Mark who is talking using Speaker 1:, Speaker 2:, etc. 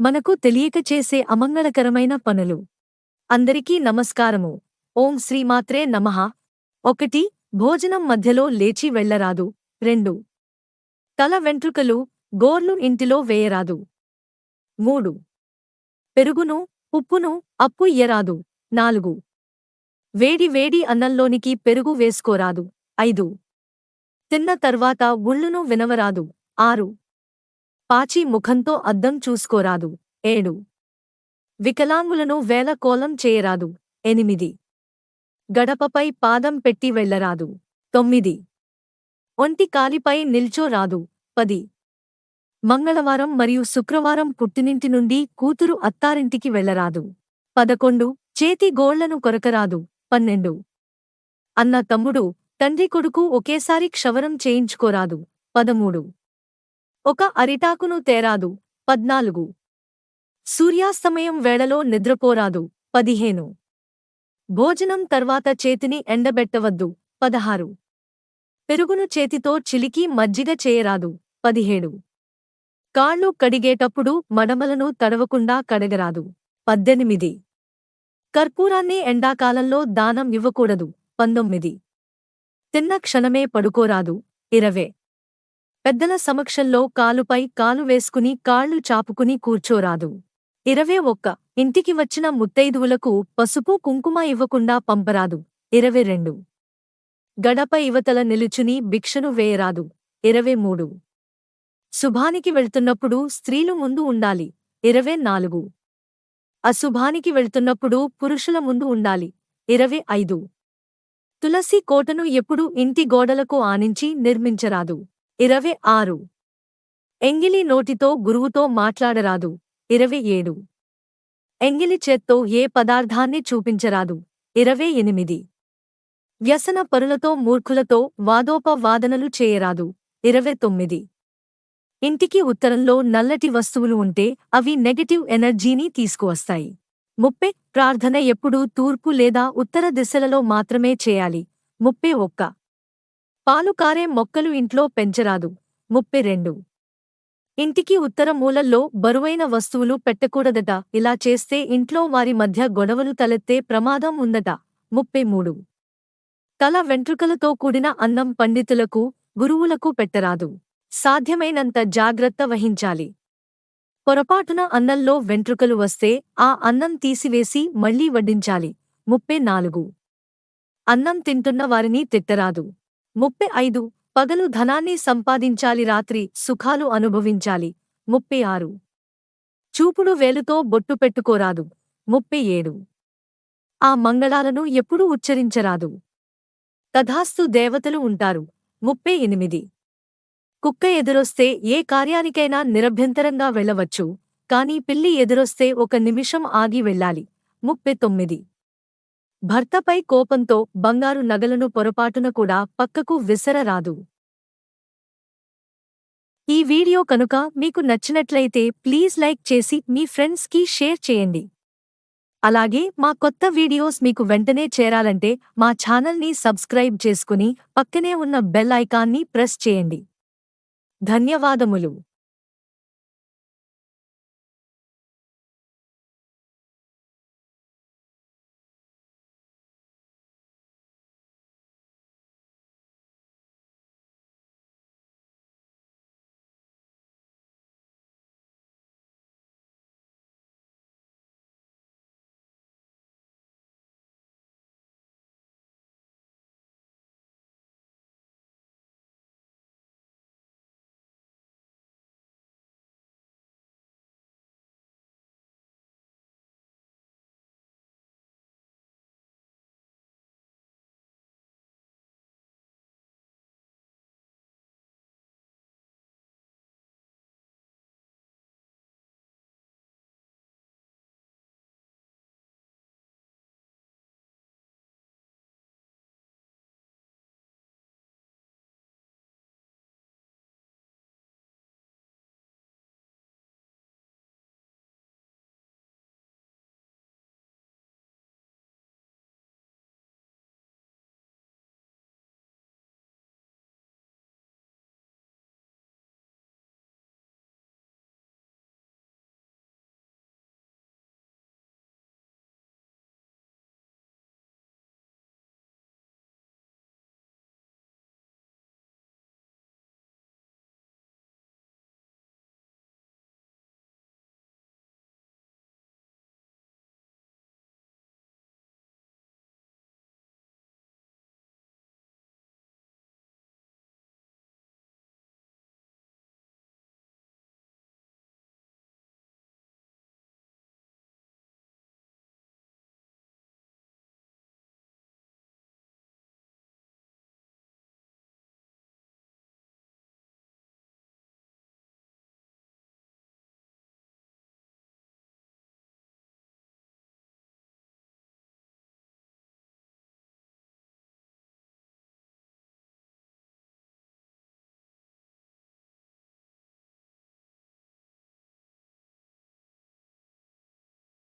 Speaker 1: మనకు తెలియక చేసే అమంగళకరమైన పనులు. అందరికీ నమస్కారము. ఓం శ్రీమాత్రే నమః. ఒకటి భోజనం మధ్యలో లేచి వెళ్ళరాదు. రెండు తల వెంట్రుకలు గోర్లు ఇంటిలో వేయరాదు. మూడు పెరుగును ఉప్పును అప్పు ఇయ్యరాదు. నాలుగు వేడి వేడి అన్నంలోనికి పెరుగు వేసుకోరాదు. ఐదు తిన్న తర్వాత ఉళ్ళును వినవరాదు. ఆరు పాచి ముఖంతో అద్దం చూసుకోరాదు. ఏడు. వికలాంగులను వేల కోలం చేయరాదు. ఎనిమిది. గడపపై పాదం పెట్టి వెళ్ళరాదు. తొమ్మిది. ఒంటి కాలిపై నిల్చోరాదు. పది. మంగళవారం మరియు శుక్రవారం పుట్టినింటి నుండి కూతురు అత్తారింటికి వెళ్ళరాదు. పదకొండు. చేతి గోళ్ళను కొరకరాదు. పన్నెండు. అన్న తమ్ముడు తండ్రి కొడుకు ఒకేసారి క్షవరం చేయించుకోరాదు. పదమూడు. ఒక అరిటాకును తేరాదు. పద్నాలుగు. సూర్యాస్తమయం వేళలో నిద్రపోరాదు. పదిహేను. భోజనం తర్వాత చేతిని ఎండబెట్టవద్దు. పదహారు. పెరుగును చేతితో చిలికి మజ్జిగ చేయరాదు. పదిహేడు. కాళ్ళు కడిగేటప్పుడు మడమలను తడవకుండా కడగరాదు. పద్దెనిమిది. కర్పూరాన్ని ఎండాకాలంలో దానం ఇవ్వకూడదు. పంతొమ్మిది. తిన్న క్షణమే పడుకోరాదు. ఇరవే. పెద్దల సమక్షంలో కాలుపై కాలు వేసుకుని కాళ్ళు చాపుకుని కూర్చోరాదు. ఇరవే ఒక్క. ఇంటికి వచ్చిన ముత్తైదువులకు పసుపు కుంకుమ ఇవ్వకుండా పంపరాదు. ఇరవై రెండు. గడప ఇవతల నిలుచుని భిక్షను వేయరాదు. ఇరవై మూడు. శుభానికి వెళ్తున్నప్పుడు స్త్రీలు ముందు ఉండాలి. ఇరవై నాలుగు. అశుభానికి వెళ్తున్నప్పుడు పురుషుల ముందు ఉండాలి. ఇరవై ఐదు. తులసి కోటను ఎప్పుడూ ఇంటి గోడలకు ఆనించి నిర్మించరాదు. ఇరవై ఆరు. ఎంగిలి నోటితో గురువుతో మాట్లాడరాదు. ఇరవై ఏడు. ఎంగిలి చేత్తో ఏ పదార్థాన్ని చూపించరాదు. ఇరవై ఎనిమిది. వ్యసన పరులతో మూర్ఖులతో వాదోపవాదనలు చేయరాదు. ఇరవై తొమ్మిది. ఇంటికి ఉత్తరంలో నల్లటి వస్తువులు ఉంటే అవి నెగటివ్ ఎనర్జీని తీసుకువస్తాయి. ముప్పై. ప్రార్థన ఎప్పుడూ తూర్పు లేదా ఉత్తర దిశలలో మాత్రమే చేయాలి. ముప్పై ఒక్క. పాలు కారే మొక్కలు ఇంట్లో పెంచరాదు. ముప్పై రెండు. ఇంటికి ఉత్తర మూలల్లో బరువైన వస్తువులు పెట్టకూడదట. ఇలా చేస్తే ఇంట్లో వారి మధ్య గొడవలు తలెత్తే ప్రమాదం ఉందట. ముప్పై మూడు. తల వెంట్రుకలతో కూడిన అన్నం పండితులకు గురువులకు పెట్టరాదు. సాధ్యమైనంత జాగ్రత్త వహించాలి. పొరపాటున అన్నంలో వెంట్రుకలు వస్తే ఆ అన్నం తీసివేసి మళ్ళీ వడ్డించాలి. ముప్పై నాలుగు. అన్నం తింటున్న వారిని తిట్టరాదు. ముప్పై ఐదు. పగలు ధనాన్ని సంపాదించాలి రాత్రి సుఖాలు అనుభవించాలి. ముప్పై ఆరు. చూపుడు వేలుతో బొట్టు పెట్టుకోరాదు. ముప్పై ఏడు. ఆ మంగళాలను ఎప్పుడూ ఉచ్చరించరాదు. తథాస్తు దేవతలు ఉంటారు. ముప్పై ఎనిమిది. కుక్క ఎదురొస్తే ఏ కార్యానికైనా నిరభ్యంతరంగా వెళ్ళవచ్చు కాని పిల్లి ఎదురొస్తే ఒక నిమిషం ఆగి వెళ్ళాలి. ముప్పై తొమ్మిది. భర్తపై కోపంతో బంగారు నగలను పొరపాటున కూడా పక్కకు విసరరాదు. ఈ వీడియో కనుక మీకు నచ్చినట్లయితే ప్లీజ్ లైక్ చేసి మీ ఫ్రెండ్స్కి షేర్ చేయండి. అలాగే మా కొత్త వీడియోస్ మీకు వెంటనే చేరాలంటే మా ఛానల్ని సబ్స్క్రైబ్ చేసుకుని పక్కనే ఉన్న బెల్ ఐకాన్ని ప్రెస్ చేయండి. ధన్యవాదములు.